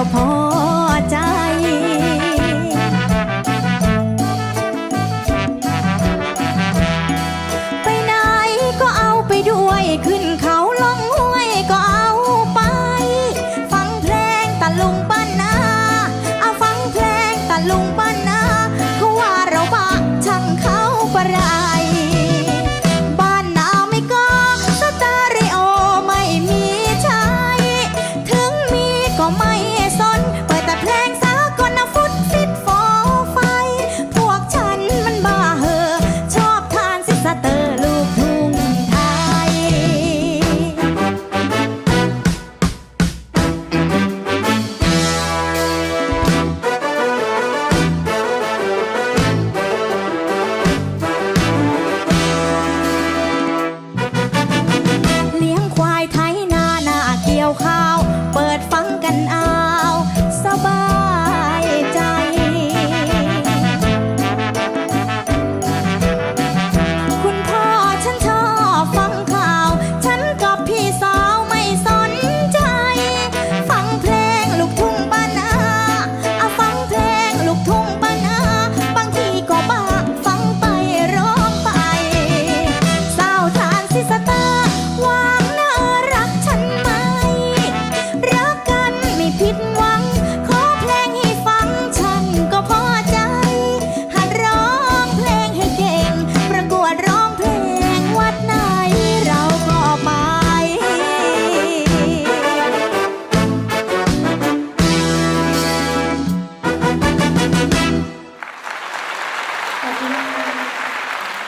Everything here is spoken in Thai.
็พอใจ ไปไหนก็เอาไปด้วย ขึ้นเขาลงห้วยก็เอาไป ฟังเพลงตะลุง